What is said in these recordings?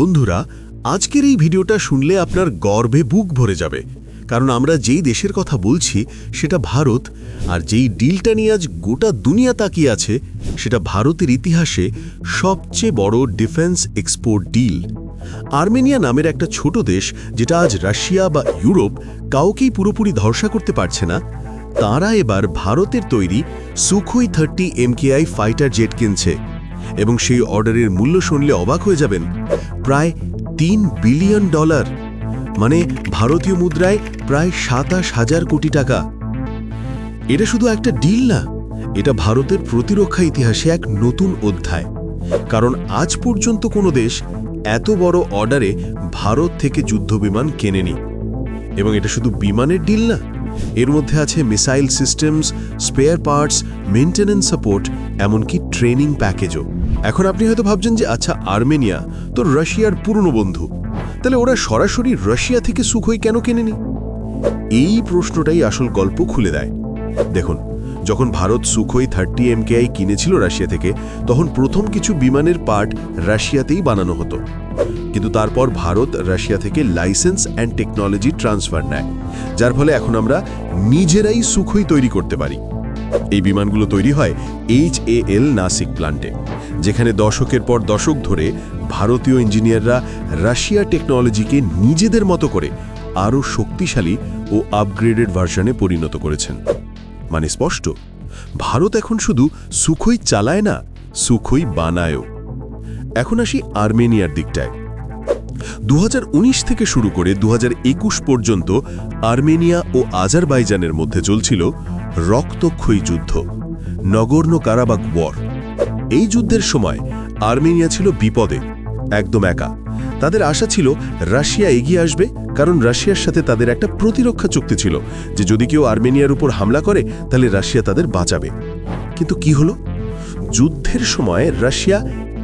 বন্ধুরা, আজকের এই ভিডিওটা শুনলে আপনার গর্বে বুক ভরে যাবে। কারণ আমরা যেই দেশের কথা বলছি, সেটা ভারত, আর যেই ডিলটা নিয়ে আজ গোটা দুনিয়া তাকিয়ে আছে, সেটা ভারতের ইতিহাসে সবচেয়ে বড় ডিফেন্স এক্সপোর্ট ডিল। আর্মেনিয়া নামের একটা ছোট দেশ, যেটা আজ রাশিয়া বা ইউরোপ কাউকেই পুরোপুরি ধর্ষা করতে পারছে না, তারা এবার ভারতের তৈরি Sukhoi thirty MKI fighter jet কিনছে। এবং সেই অর্ডারের মূল্য শুনলে অবাক হয়ে যাবেন। প্রায় তিন বিলিয়ন ডলার। মানে ভারতীয় মুদ্রায় প্রায় সাতাশ হাজার কোটি টাকা। এটা শুধু একটা ডিল না, এটা ভারতের প্রতিরক্ষা ইতিহাসে এক নতুন অধ্যায়। কারণ আজ পর্যন্ত কোনো দেশ এত বড় অর্ডারে ভারত থেকে যুদ্ধবিমান কেনেনি। এবং এটা শুধু বিমানের ডিল না, এর মধ্যে আছে missile systems, spare parts maintenance support, এমনকি ট্রেনিং প্যাকেজও। এখন আপনি হয়তো ভাবছেন যে আচ্ছা আর্মেনিয়া তো রাশিয়ার পুরনো বন্ধু। তাহলে ওরা সরাসরি রাশিয়া থেকে সুখই কেন কেনেনি? এই প্রশ্নটাই আসল গল্প খুলে দেয়। দেখুন, যখন ভারত সুখই থার্টি এমকেআই কিনেছিল রাশিয়া থেকে, তখন প্রথম কিছু বিমানের পার্ট রাশিয়াতেই বানানো হতো। কিন্তু তারপর ভারত রাশিয়া থেকে লাইসেন্স অ্যান্ড টেকনোলজি ট্রান্সফার নেয়, যার ফলে এখন আমরা নিজেরাই সুখই তৈরি করতে পারি। এই বিমানগুলো তৈরি হয় এইচ এ এল নাসিক প্লান্টে। যেখানে দশকের পর দশক ধরে ভারতীয় ইঞ্জিনিয়াররা রাশিয়া টেকনোলজিকে নিজেদের মতো করে আরও শক্তিশালী ও আপগ্রেডেড ভার্সনে পরিণত করেছেন। মানে স্পষ্ট, ভারত এখন শুধু সুখই চালায় না, সুখই বানায়ও। এখন আসি আর্মেনিয়ার দিকটায়। দু হাজার উনিশ থেকে শুরু করে দু হাজার একুশ পর্যন্ত আর্মেনিয়া ও আজারবাইজানের মধ্যে চলছিল রক্তক্ষয়ী যুদ্ধ নগর্ণ কারাবাক ওয়ার এই যুদ্ধের সময় আর্মেনিয়া ছিল বিপদে, একদম একা। তাদের আশা ছিল রাশিয়া এগিয়ে আসবে, কারণ রাশিয়ার সাথে তাদের একটা প্রতিরক্ষা চুক্তি ছিল যে যদি কেউ আর্মেনিয়ার উপর হামলা করে, তাহলে রাশিয়া তাদের বাঁচাবে। কিন্তু কি হলো? যুদ্ধের সময় রাশিয়া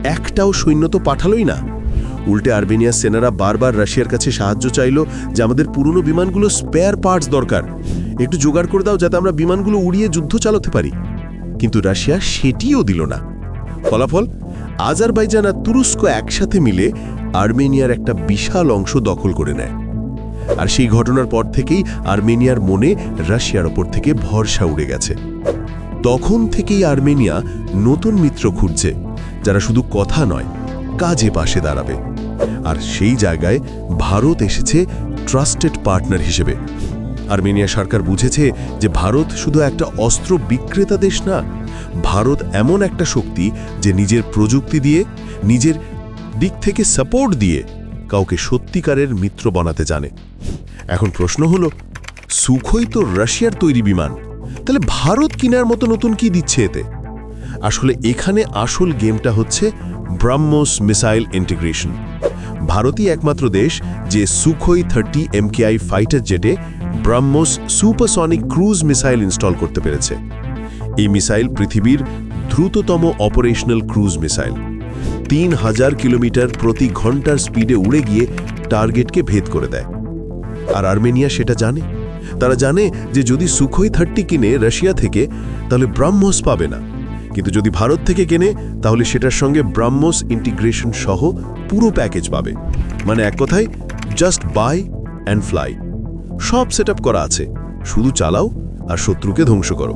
একটাও সৈন্য তো পাঠালোই না। উল্টে আর্মেনিয়ার সেনারা বারবার রাশিয়ার কাছে সাহায্য চাইল যে আমাদের পুরনো বিমানগুলো স্পেয়ার পার্টস দরকার। একটু জোগাড় করে দাও যাতে আমরা বিমানগুলো উড়িয়ে যুদ্ধ চালাতে পারি। কিন্তু রাশিয়া সেটিও দিল না। ফলাফল, আজারবাইজান আর তুরস্ক একসাথে মিলে আর্মেনিয়ার একটা বিশাল অংশ দখল করে নেয়। আর সেই ঘটনার পর থেকেই আর্মেনিয়ার মনে রাশিয়ার ওপর থেকে ভরসা উড়ে গেছে। তখন থেকেই আর্মেনিয়া নতুন মিত্র খুঁজছে, যারা শুধু কথা নয়, কাজে পাশে দাঁড়াবে। আর সেই জায়গায় ভারত এসেছে ট্রাস্টেড পার্টনার হিসেবে। আর্মেনিয়া সরকার বুঝেছে যে ভারত শুধু একটা অস্ত্র বিক্রেতা দেশ না, ভারত এমন একটা শক্তি যে নিজের প্রযুক্তি দিয়ে, নিজের দিক থেকে সাপোর্ট দিয়ে কাউকে সত্যিকারের মিত্র বানাতে জানে। এখন প্রশ্ন হলো, সুখই তো রাশিয়ার তৈরি বিমান, তাহলে ভারত কিনার মতো নতুন কি দিচ্ছে এতে? আসলে এখানে আসল গেমটা হচ্ছে ব্রাহ্মোস মিসাইল ইন্টিগ্রেশন। ভারতই একমাত্র দেশ যে Sukhoi thirty MKI fighter জেটে BrahMos supersonic cruise missile install করতে পেরেছে। এই মিসাইল পৃথিবীর দ্রুততম অপারেশনাল ক্রুজ মিসাইল। তিন হাজার কিলোমিটার প্রতি ঘণ্টার স্পিডে উড়ে গিয়ে টার্গেটকে ভেদ করে দেয়। আর আর্মেনিয়া সেটা জানে? তারা জানে যে যদি সুখই থার্টি কিনে রাশিয়া থেকে, তাহলে ব্রাহ্মোস পাবে না। কিন্তু যদি ভারত থেকে কেনে, তাহলে সেটার সঙ্গে ব্রাহ্মোস ইন্টিগ্রেশন সহ পুরো প্যাকেজ পাবে। মানে এক কথায় জাস্ট বাই অ্যান্ড ফ্লাই সব সেট করা আছে। শুধু চালাও আর শত্রুকে ধ্বংস করো।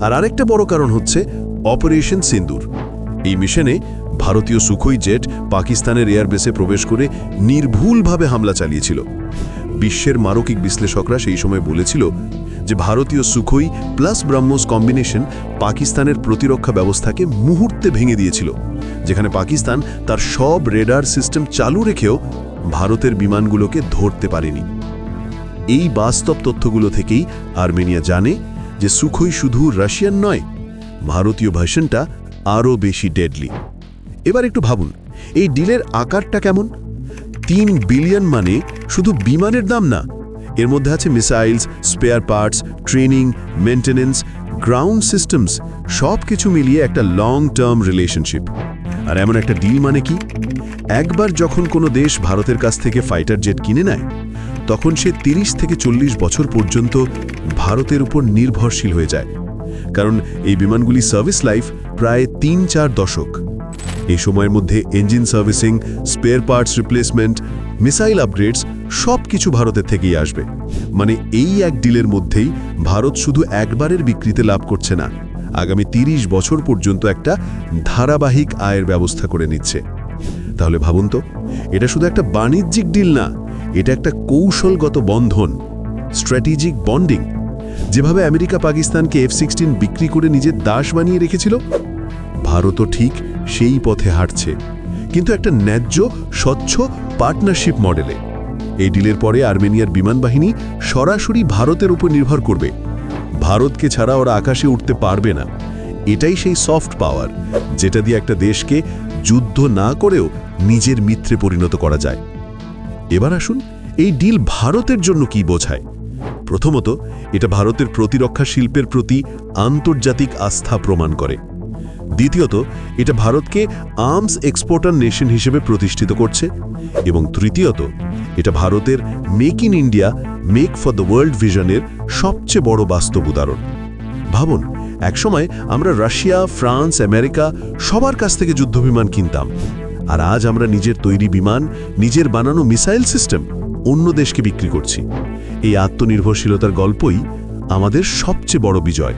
আর আরেকটা বড় কারণ হচ্ছে অপারেশন সিন্দুর। এই মিশনে ভারতীয় সুখই জেট পাকিস্তানের এয়ারবেসে প্রবেশ করে নির্ভুলভাবে হামলা চালিয়েছিল। বিশ্বের মারকিক বিশ্লেষকরা সেই সময় বলেছিল যে ভারতীয় সুখই প্লাস ব্রাহ্মোস কম্বিনেশন পাকিস্তানের প্রতিরক্ষা ব্যবস্থাকে মুহূর্তে ভেঙে দিয়েছিল, যেখানে পাকিস্তান তার সব রেডার সিস্টেম চালু রেখেও ভারতের বিমানগুলোকে ধরতে পারেনি। এই বাস্তব তথ্যগুলো থেকেই আর্মেনিয়া জানে যে সুখই শুধু রাশিয়ান নয়, ভারতীয় ভাষণটা আরও বেশি ডেডলি এবার একটু ভাবুন, এই ডিলের আকারটা কেমন? তিন বিলিয়ন মানে শুধু বিমানের দাম না এর মধ্যে আছে missiles spare parts training maintenance ground systems সব কিছু মিলিয়ে একটা লং টার্ম রিলেশনশিপ আর এমন একটা ডিল মানে কি? একবার যখন কোনো দেশ ভারতের কাছ থেকে ফাইটার জেট কিনে নেয়, তখন সে ৩০ থেকে চল্লিশ বছর পর্যন্ত ভারতের উপর নির্ভরশীল হয়ে যায়। কারণ এই বিমানগুলি সার্ভিস লাইফ প্রায় তিন চার দশক। এই সময়ের মধ্যে engine servicing spare parts replacement missile upgrades সব কিছু ভারতের থেকেই আসবে। মানে এই এক ডিলের মধ্যেই ভারত শুধু একবারের বিক্রিতে লাভ করছে না, আগামী ৩০ বছর পর্যন্ত একটা ধারাবাহিক আয়ের ব্যবস্থা করে নিচ্ছে। তাহলে ভাবুন তো, এটা শুধু একটা বাণিজ্যিক ডিল না, এটা একটা কৌশলগত বন্ধন, স্ট্র্যাটেজিক বন্ডিং, যেভাবে আমেরিকা পাকিস্তানকে এফ সিক্সটিন বিক্রি করে নিজের দাস বানিয়ে রেখেছিল। ভারতও ঠিক সেই পথে হাঁটছে, কিন্তু একটা ন্যায্য, স্বচ্ছ পার্টনারশিপ মডেলে। এই ডিলের পরে আর্মেনিয়ার বিমান বাহিনী সরাসরি ভারতের উপর নির্ভর করবে। ভারতকে ছাড়া ওরা আকাশে উঠতে পারবে না। এটাই সেই সফট পাওয়ার, যেটা দিয়ে একটা দেশকে যুদ্ধ না করেও নিজের মিত্রে পরিণত করা যায়। এবার আসুন, এই ডিল ভারতের জন্য কি বোঝায়? প্রথমত, এটা ভারতের প্রতিরক্ষা শিল্পের প্রতি আন্তর্জাতিক আস্থা প্রমাণ করে। দ্বিতীয়ত, এটা ভারতকে আর্মস এক্সপোর্টার নেশন হিসেবে প্রতিষ্ঠিত করছে। এবং তৃতীয়ত এটা ভারতের make in India, make for the world ভিশনের সবচেয়ে বড় বাস্তব উদাহরণ। ভাবুন, একসময় আমরা রাশিয়া, ফ্রান্স, আমেরিকা সবার কাছ থেকে যুদ্ধবিমান কিনতাম। আর আজ আমরা নিজের তৈরি বিমান, নিজের বানানো মিসাইল সিস্টেম অন্য দেশকে বিক্রি করছি। এই আত্মনির্ভরশীলতার গল্পই আমাদের সবচেয়ে বড় বিজয়।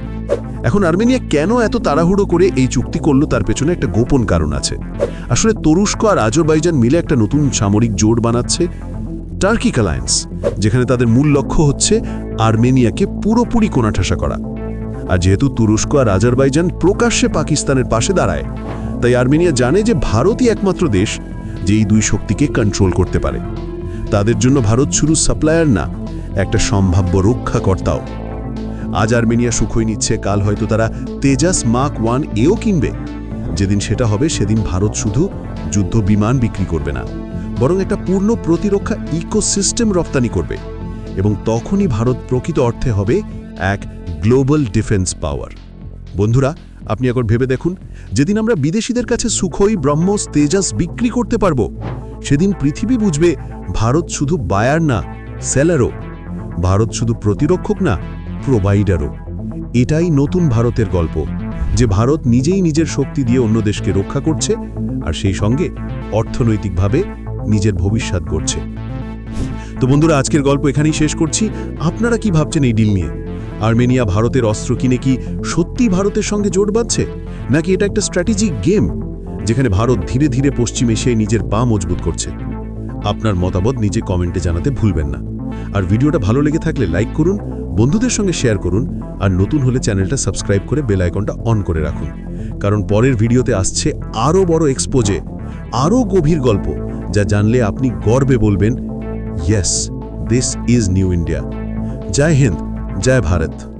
এখন আর্মেনিয়া কেন এত তাড়াহুড়ো করে এই চুক্তি করল তার পেছনে একটা গোপন কারণ আছে। আসলে তরুস্ক আর আজরবাইজান মিলে একটা নতুন সামরিক জোট বানাচ্ছে টার্কিক অ্যালায়েন্স যেখানে তাদের মূল লক্ষ্য হচ্ছে আর্মেনিয়াকে পুরোপুরি কোণাঠাসা করা। আর যেহেতু তুরস্ক আর আজারবাইজান প্রকাশ্যে পাকিস্তানের পাশে দাঁড়ায়, তাই আর্মেনিয়া জানে যে ভারতই একমাত্র দেশ যে এই দুই শক্তিকে কন্ট্রোল করতে পারে। তাদের জন্য ভারত শুরু সাপ্লায়ার না, একটা সম্ভাব্য রক্ষাকর্তাও। আজ আর্মেনিয়া সুখই নিচ্ছে, কাল হয়তো তারা তেজাস মার্ক ওয়ান এও কিনবে। যেদিন সেটা হবে, সেদিন ভারত শুধু যুদ্ধ বিমান বিক্রি করবে না। বরং একটা পূর্ণ প্রতিরক্ষা ইকোসিস্টেম রপ্তানি করবে এবং তখনই ভারত প্রকৃত অর্থে হবে এক গ্লোবাল ডিফেন্স পাওয়ার। বন্ধুরা, আপনি এখন ভেবে দেখুন, যেদিন আমরা বিদেশিদের কাছে সুখই, ব্রহ্মস, তেজাস বিক্রি করতে পারব, সেদিন পৃথিবী বুঝবে ভারত শুধু বায়ার না, সেলারও। ভারত শুধু প্রতিরক্ষক না, প্রোভাইডারও। এটাই নতুন ভারতের গল্প, যে ভারত নিজেই নিজের শক্তি দিয়ে অন্য দেশকে রক্ষা করছে, আর সেই সঙ্গে অর্থনৈতিকভাবে নিজের ভবিষ্যৎ করছে তো বন্ধুরা, আজকের গল্প এখানেই শেষ করছি। আপনারা কি ভাবছেন এই ডিল নিয়ে? আর্মেনিয়া ভারতের অস্ত্র কিনে কি সত্যি ভারতের সঙ্গে জোট বাঁধছে? নাকি এটা একটা স্ট্র্যাটেজিক গেম, যেখানে ভারত ধীরে ধীরে পশ্চিম এশিয়ায় নিজের পা মজবুত করছে? আপনার মতামত নিজে কমেন্টে জানাতে ভুলবেন না। আর ভিডিওটা ভালো লেগে থাকলে লাইক করুন, বন্ধুদের সঙ্গে শেয়ার করুন, আর নতুন হলে চ্যানেলটা সাবস্ক্রাইব করে বেল আইকনটা অন করে রাখুন। কারণ পরের ভিডিওতে আসছে আরও বড় এক্সপোজে আরও গভীর গল্প। যা জানলে আপনি গর্বে বলবেন yes this is new India Joy Hind Joy Bharat.